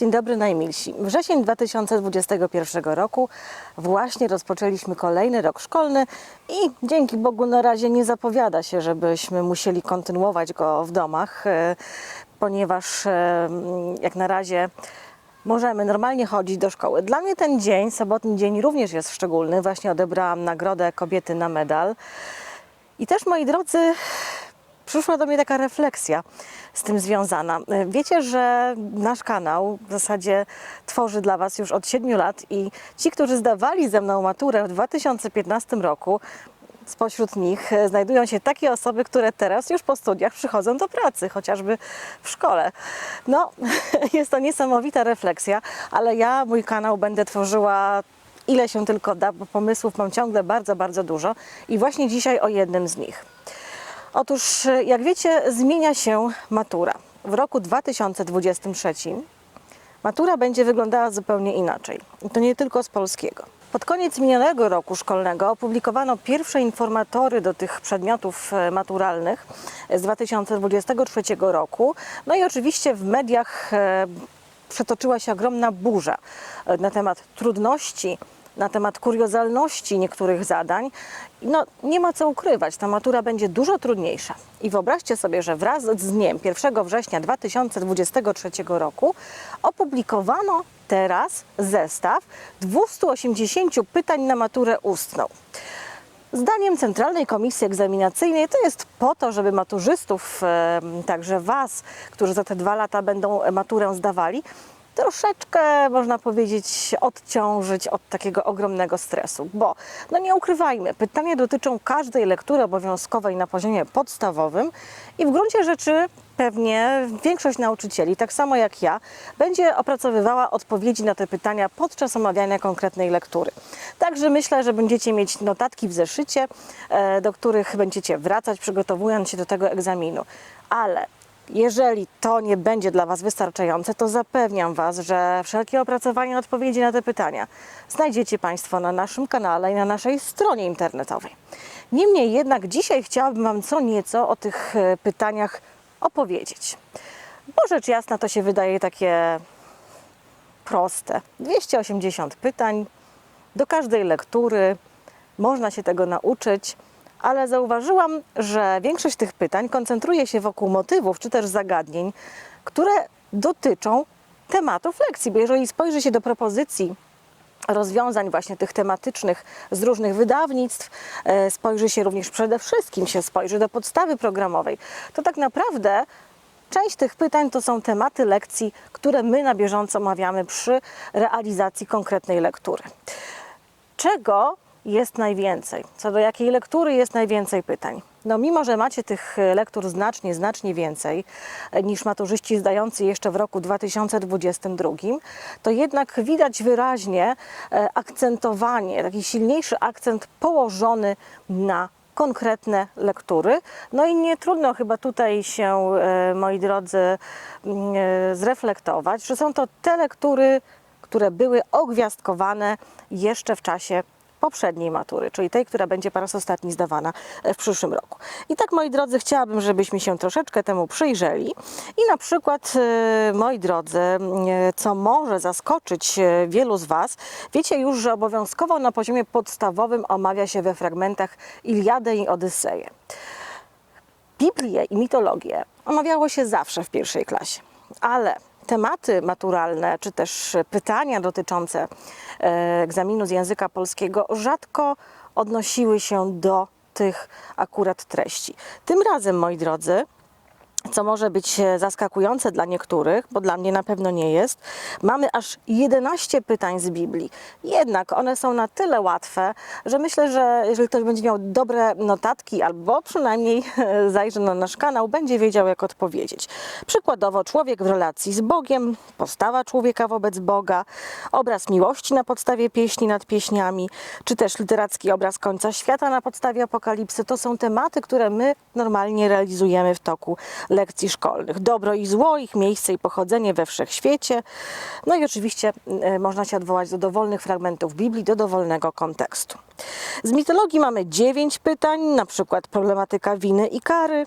Dzień dobry najmilsi. Wrzesień 2021 roku właśnie rozpoczęliśmy kolejny rok szkolny i dzięki Bogu na razie nie zapowiada się, żebyśmy musieli kontynuować go w domach, e, ponieważ e, jak na razie możemy normalnie chodzić do szkoły. Dla mnie ten dzień, sobotni dzień również jest szczególny. Właśnie odebrałam nagrodę kobiety na medal. I też moi drodzy, przyszła do mnie taka refleksja z tym związana. Wiecie, że nasz kanał w zasadzie tworzy dla Was już od 7 lat i ci, którzy zdawali ze mną maturę w 2015 roku, spośród nich e, znajdują się takie osoby, które teraz już po studiach przychodzą do pracy, chociażby w szkole. No, jest to niesamowita refleksja, ale ja mój kanał będę tworzyła ile się tylko da, bo pomysłów mam ciągle bardzo, bardzo dużo i właśnie dzisiaj o jednym z nich. Otóż, e, jak wiecie, zmienia się matura. W roku 2023 matura będzie wyglądała zupełnie inaczej. I to nie tylko z polskiego. Pod koniec minionego roku szkolnego opublikowano pierwsze informatory do tych przedmiotów e, maturalnych z 2023 roku. No i oczywiście w mediach e, przetoczyła się ogromna burza na temat trudności, na temat kuriozalności niektórych zadań. No, nie ma co ukrywać, ta matura będzie dużo trudniejsza. I wyobraźcie sobie, że wraz z dniem 1 września 2023 roku opublikowano teraz zestaw 280 pytań na maturę ustną. Zdaniem Centralnej Komisji Egzaminacyjnej to jest po to, żeby maturzystów, także Was, którzy za te dwa lata będą maturę zdawali, troszeczkę, można powiedzieć, odciążyć od takiego ogromnego stresu. Bo, no nie ukrywajmy, pytania dotyczą każdej lektury obowiązkowej na poziomie podstawowym i w gruncie rzeczy pewnie większość nauczycieli, tak samo jak ja, będzie opracowywała odpowiedzi na te pytania podczas omawiania konkretnej lektury. Także myślę, że będziecie mieć notatki w zeszycie, e, do których będziecie wracać, przygotowując się do tego egzaminu. Ale jeżeli to nie będzie dla Was wystarczające, to zapewniam Was, że wszelkie opracowanie odpowiedzi na te pytania znajdziecie Państwo na naszym kanale i na naszej stronie internetowej. Niemniej jednak dzisiaj chciałabym Wam co nieco o tych e, pytaniach opowiedzieć. Bo rzecz jasna to się wydaje takie proste. 280 pytań do każdej lektury, można się tego nauczyć, ale zauważyłam, że większość tych pytań koncentruje się wokół motywów czy też zagadnień, które dotyczą tematów lekcji. Bo jeżeli spojrzy się do propozycji rozwiązań właśnie tych tematycznych z różnych wydawnictw, e, spojrzy się również przede wszystkim się spojrzy do podstawy programowej, to tak naprawdę część tych pytań to są tematy lekcji, które my na bieżąco omawiamy przy realizacji konkretnej lektury. Czego jest najwięcej? Co do jakiej lektury jest najwięcej pytań? No mimo, że macie tych e, lektur znacznie, znacznie więcej e, niż maturzyści zdający jeszcze w roku 2022, to jednak widać wyraźnie e, akcentowanie, taki silniejszy akcent położony na konkretne lektury. No i nie trudno chyba tutaj się, moi drodzy, mm, zreflektować, że są to te lektury, które były ogwiazdkowane jeszcze w czasie poprzedniej matury, czyli tej, która będzie po raz ostatni zdawana e, w przyszłym roku. I tak, moi drodzy, chciałabym, żebyśmy się troszeczkę temu przyjrzeli i na przykład, e, moi drodzy, e, co może zaskoczyć wielu z Was, wiecie już, że obowiązkowo na poziomie podstawowym omawia się we fragmentach Iliadę i Odyseję. Biblię i mitologię omawiało się zawsze w pierwszej klasie, ale tematy maturalne czy też pytania dotyczące e, egzaminu z języka polskiego rzadko odnosiły się do tych akurat treści. Tym razem, moi drodzy, co może być e, zaskakujące dla niektórych, bo dla mnie na pewno nie jest, mamy aż 11 pytań z Biblii. Jednak one są na tyle łatwe, że myślę, że jeżeli ktoś będzie miał dobre notatki albo przynajmniej e, zajrzy na nasz kanał, będzie wiedział, jak odpowiedzieć. Przykładowo, człowiek w relacji z Bogiem, postawa człowieka wobec Boga, obraz miłości na podstawie pieśni nad pieśniami, czy też literacki obraz końca świata na podstawie apokalipsy. To są tematy, które my normalnie realizujemy w toku lekcji szkolnych. Dobro i zło, ich miejsce i pochodzenie we wszechświecie. No i oczywiście e, można się odwołać do dowolnych fragmentów Biblii, do dowolnego kontekstu. Z mitologii mamy dziewięć pytań, na przykład problematyka winy i kary,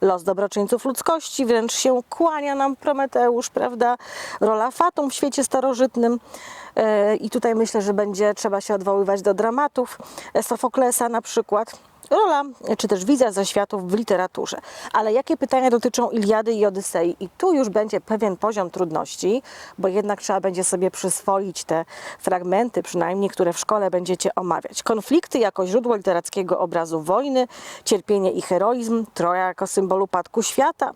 los dobroczyńców ludzkości, wręcz się kłania nam Prometeusz, prawda? Rola Fatum w świecie starożytnym. E, I tutaj myślę, że będzie trzeba się odwoływać do dramatów Sofoklesa na przykład. Rola, czy też wizja ze światów w literaturze. Ale jakie pytania dotyczą Iliady i Odysei? I tu już będzie pewien poziom trudności, bo jednak trzeba będzie sobie przyswoić te fragmenty, przynajmniej które w szkole będziecie omawiać. Konflikty jako źródło literackiego obrazu wojny, cierpienie i heroizm, Troja jako symbol upadku świata,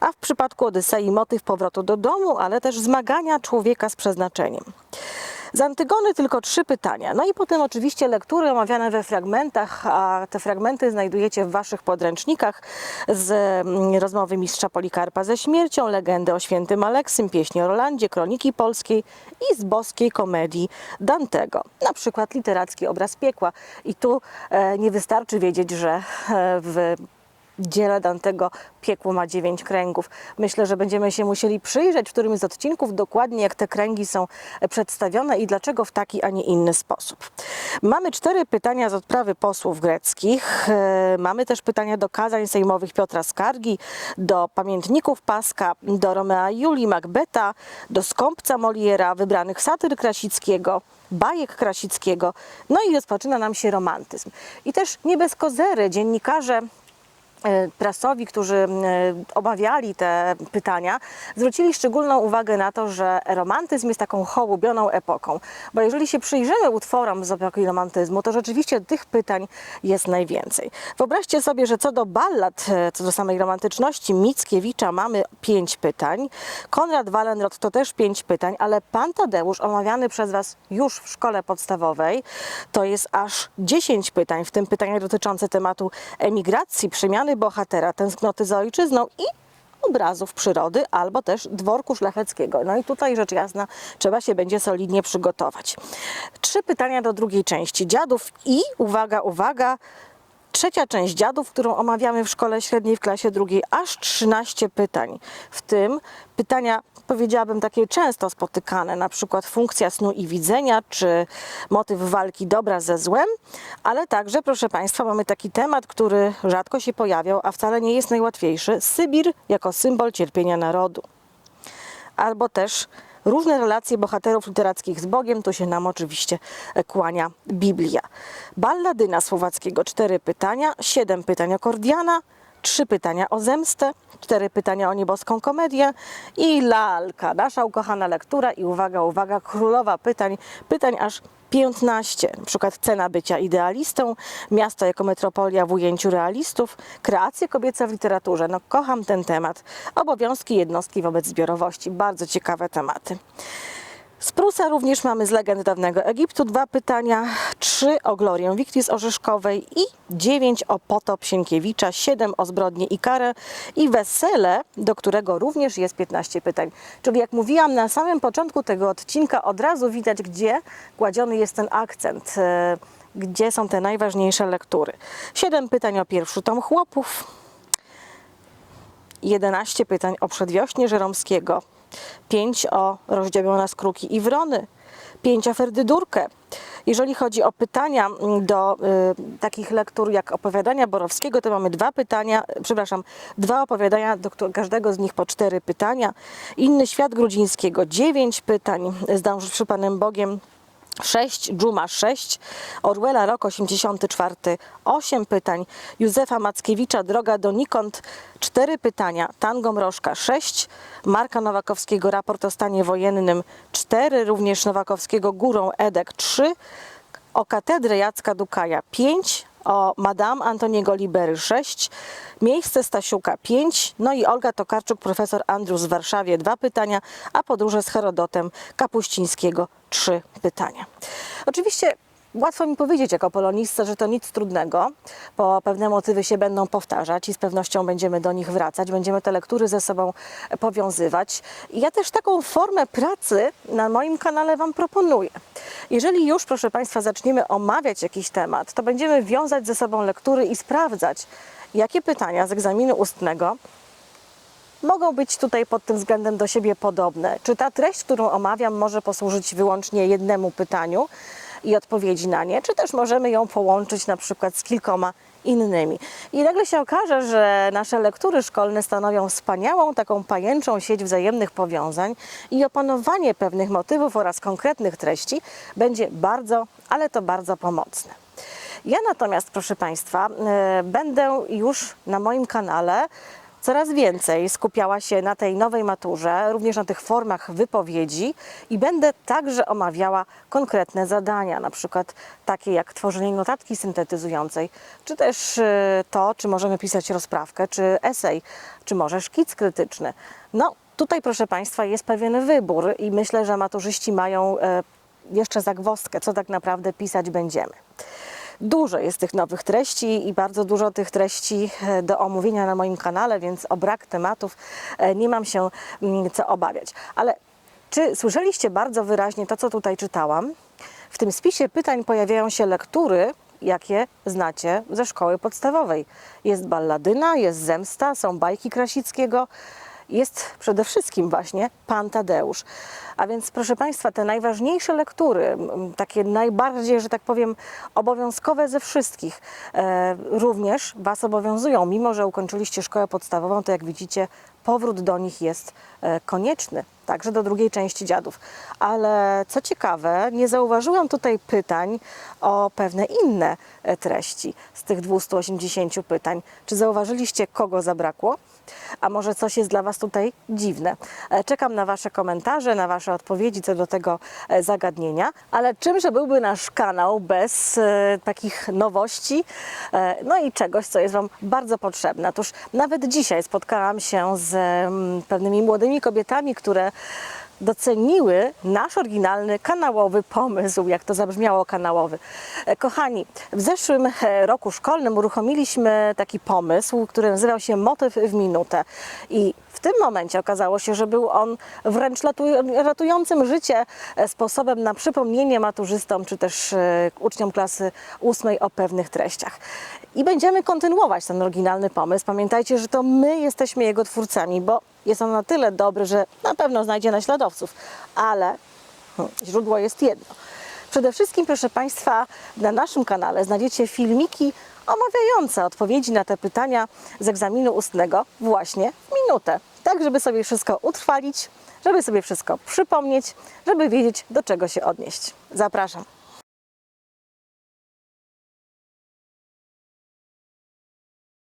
a w przypadku Odysei motyw powrotu do domu, ale też zmagania człowieka z przeznaczeniem. Z Antygony tylko trzy pytania. No i potem oczywiście lektury omawiane we fragmentach, a te fragmenty znajdujecie w waszych podręcznikach z mm, rozmowy mistrza Polikarpa ze śmiercią, legendy o świętym Aleksym, pieśni o Rolandzie, kroniki polskiej i z boskiej komedii Dantego. Na przykład literacki obraz piekła. I tu e, nie wystarczy wiedzieć, że e, w dziele Dantego piekło ma dziewięć kręgów. Myślę, że będziemy się musieli przyjrzeć w którymś z odcinków dokładnie, jak te kręgi są przedstawione i dlaczego w taki, a nie inny sposób. Mamy cztery pytania z odprawy posłów greckich. E, Mamy też pytania do kazań sejmowych Piotra Skargi, do pamiętników Paska, do Romea Julii Macbeta, do skąpca Moliera, wybranych satyr Krasickiego, bajek Krasickiego. No i rozpoczyna nam się romantyzm. I też nie bez kozery dziennikarze prasowi, którzy e, omawiali te pytania, zwrócili szczególną uwagę na to, że romantyzm jest taką hołubioną epoką. Bo jeżeli się przyjrzymy utworom z epoki romantyzmu, to rzeczywiście tych pytań jest najwięcej. Wyobraźcie sobie, że co do ballad, e, co do samej romantyczności Mickiewicza mamy pięć pytań, Konrad Wallenrod to też pięć pytań, ale Pan Tadeusz, omawiany przez Was już w szkole podstawowej, to jest aż 10 pytań, w tym pytania dotyczące tematu emigracji, przemiany bohatera, tęsknoty za ojczyzną i obrazów przyrody albo też dworku szlacheckiego. No i tutaj rzecz jasna trzeba się będzie solidnie przygotować. Trzy pytania do drugiej części dziadów i uwaga, uwaga, Trzecia część dziadów, którą omawiamy w szkole średniej w klasie drugiej, aż 13 pytań. W tym pytania, powiedziałabym, takie często spotykane, na przykład funkcja snu i widzenia, czy motyw walki dobra ze złem, ale także, proszę Państwa, mamy taki temat, który rzadko się pojawiał, a wcale nie jest najłatwiejszy. Sybir jako symbol cierpienia narodu albo też różne relacje bohaterów literackich z Bogiem, tu się nam oczywiście kłania Biblia. Balladyna Słowackiego, cztery pytania, siedem pytań o Kordiana, trzy pytania o zemstę, cztery pytania o nieboską komedię i lalka, nasza ukochana lektura i uwaga, uwaga, królowa pytań, pytań aż 15, na przykład cena bycia idealistą, miasto jako metropolia w ujęciu realistów, kreacje kobiece w literaturze. No kocham ten temat. Obowiązki jednostki wobec zbiorowości. Bardzo ciekawe tematy. Z Prusa również mamy z legend dawnego Egiptu dwa pytania, trzy o glorię Wiktis Orzeszkowej i dziewięć o potop Sienkiewicza, siedem o zbrodnię i karę i wesele, do którego również jest 15 pytań. Czyli jak mówiłam na samym początku tego odcinka, od razu widać, gdzie kładziony jest ten akcent, e, gdzie są te najważniejsze lektury. Siedem pytań o pierwszy tom chłopów, 11 pytań o przedwiośnie Żeromskiego, 5 o rozdziobiona skruki i wrony, 5 o Ferdydurkę. Jeżeli chodzi o pytania do y, takich lektur jak opowiadania Borowskiego, to mamy dwa pytania, przepraszam, dwa opowiadania, do każdego z nich po cztery pytania. Inny świat Grudzińskiego, 9 pytań, zdążywszy Panem Bogiem, 6, Dżuma 6, Orwella rok 84, 8 pytań, Józefa Mackiewicza Droga donikąd 4 pytania, Tango Mrożka 6, Marka Nowakowskiego Raport o stanie wojennym 4, również Nowakowskiego Górą Edek 3, o katedrę Jacka Dukaja 5, o Madame Antoniego Libery 6, miejsce Stasiuka 5, no i Olga Tokarczuk, profesor Andrus w Warszawie 2 pytania, a podróże z Herodotem Kapuścińskiego 3 pytania. Oczywiście Łatwo mi powiedzieć jako polonistce, że to nic trudnego, bo pewne motywy się będą powtarzać i z pewnością będziemy do nich wracać, będziemy te lektury ze sobą powiązywać. I ja też taką formę pracy na moim kanale Wam proponuję. Jeżeli już, proszę Państwa, zaczniemy omawiać jakiś temat, to będziemy wiązać ze sobą lektury i sprawdzać, jakie pytania z egzaminu ustnego mogą być tutaj pod tym względem do siebie podobne. Czy ta treść, którą omawiam, może posłużyć wyłącznie jednemu pytaniu i odpowiedzi na nie, czy też możemy ją połączyć na przykład z kilkoma innymi. I nagle się okaże, że nasze lektury szkolne stanowią wspaniałą, taką pajęczą sieć wzajemnych powiązań i opanowanie pewnych motywów oraz konkretnych treści będzie bardzo, ale to bardzo pomocne. Ja natomiast, proszę Państwa, e, będę już na moim kanale coraz więcej skupiała się na tej nowej maturze, również na tych formach wypowiedzi i będę także omawiała konkretne zadania, na przykład takie jak tworzenie notatki syntetyzującej, czy też e, to, czy możemy pisać rozprawkę, czy esej, czy może szkic krytyczny. No, tutaj, proszę Państwa, jest pewien wybór i myślę, że maturzyści mają e, jeszcze zagwozdkę, co tak naprawdę pisać będziemy. Dużo jest tych nowych treści i bardzo dużo tych treści e, do omówienia na moim kanale, więc o brak tematów e, nie mam się mm, co obawiać. Ale czy słyszeliście bardzo wyraźnie to, co tutaj czytałam? W tym spisie pytań pojawiają się lektury, jakie znacie ze szkoły podstawowej. Jest balladyna, jest zemsta, są bajki Krasickiego, jest przede wszystkim właśnie Pan Tadeusz. A więc, proszę Państwa, te najważniejsze lektury, takie najbardziej, że tak powiem, obowiązkowe ze wszystkich, e, również Was obowiązują. Mimo, że ukończyliście szkołę podstawową, to jak widzicie, powrót do nich jest e, konieczny, także do drugiej części dziadów. Ale co ciekawe, nie zauważyłam tutaj pytań o pewne inne e, treści z tych 280 pytań. Czy zauważyliście, kogo zabrakło? A może coś jest dla Was tutaj dziwne? E, Czekam na Wasze komentarze, na Wasze odpowiedzi co do tego e, zagadnienia. Ale czymże byłby nasz kanał bez e, takich nowości, no i czegoś, co jest Wam bardzo potrzebne? Otóż nawet dzisiaj spotkałam się z mm, pewnymi młodymi kobietami, które doceniły nasz oryginalny kanałowy pomysł, jak to zabrzmiało kanałowy. E, Kochani, w zeszłym e, roku szkolnym uruchomiliśmy taki pomysł, który nazywał się Motyw w minutę. I w tym momencie okazało się, że był on wręcz ratującym życie e, sposobem na przypomnienie maturzystom czy też uczniom klasy ósmej o pewnych treściach. I będziemy kontynuować ten oryginalny pomysł. Pamiętajcie, że to my jesteśmy jego twórcami, bo jest on na tyle dobry, że na pewno znajdzie naśladowców, ale hmm, źródło jest jedno. Przede wszystkim, proszę Państwa, na naszym kanale znajdziecie filmiki omawiające odpowiedzi na te pytania z egzaminu ustnego właśnie w minutę. Tak, żeby sobie wszystko utrwalić, żeby sobie wszystko przypomnieć, żeby wiedzieć, do czego się odnieść. Zapraszam.